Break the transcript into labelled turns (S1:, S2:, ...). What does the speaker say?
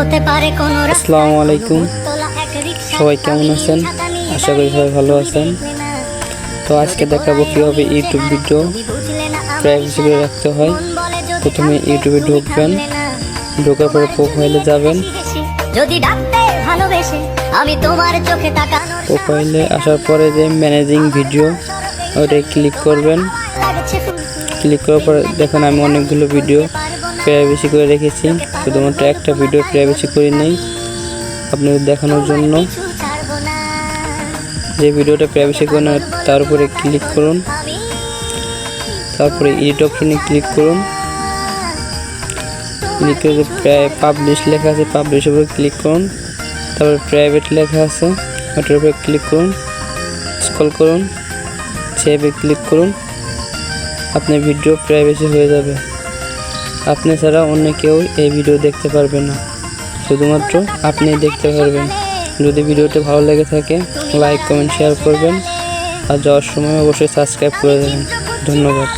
S1: হতে পারে কোনো
S2: আসসালামু আলাইকুম। সবাই কেমন আছেন? আশা করি সবাই ভালো আছেন। তো আজকে দেখাবো কীভাবে ইউটিউব ভিডিও প্রাইভেসি করে রাখতে হয়। প্রথমে ইউটিউবে ঢুকবেন। ঢোকার পরে প্রোফাইলে যাবেন।
S1: যদি ডাকতে ভালোবেসে আমি তোমার চোখে তাকানোর
S2: প্রোফাইলে আসার পরে যে ম্যানেজিং ভিডিও ওটাই ক্লিক করবেন। ক্লিক করার পরে দেখেন আমি অনেকগুলো ভিডিও প্রাইভেসি করে রেখেছি। শুধুমাত্র একটা ভিডিও প্রাইভেসি করি নেই। আপনাদের দেখানোর জন্য। যে ভিডিওটা প্রাইভেসি করে তার উপরে ক্লিক করুন। তারপরে এডিট অপশনে ক্লিক করুন। ক্লিক করে প্রায় পাবলিশ লেখা আছে পাবলিশের উপরে ক্লিক করুন। তারপরে প্রাইভেট লেখা আছে, ওটার উপরে ক্লিক করুন। স্কল করুন। সেভে ক্লিক করুন। আপনার ভিডিও প্রাইভেসি হয়ে যাবে। আপনি ছাড়া অন্য কেউ এই ভিডিও দেখতে পারবে না। শুধুমাত্র আপনি দেখতে পারবেন। যদি ভিডিওটি ভালো লেগে থাকে লাইক কমেন্ট শেয়ার করবেন। আর যাওয়ার সময় অবশ্যই সাবস্ক্রাইব করে দেবেন। ধন্যবাদ।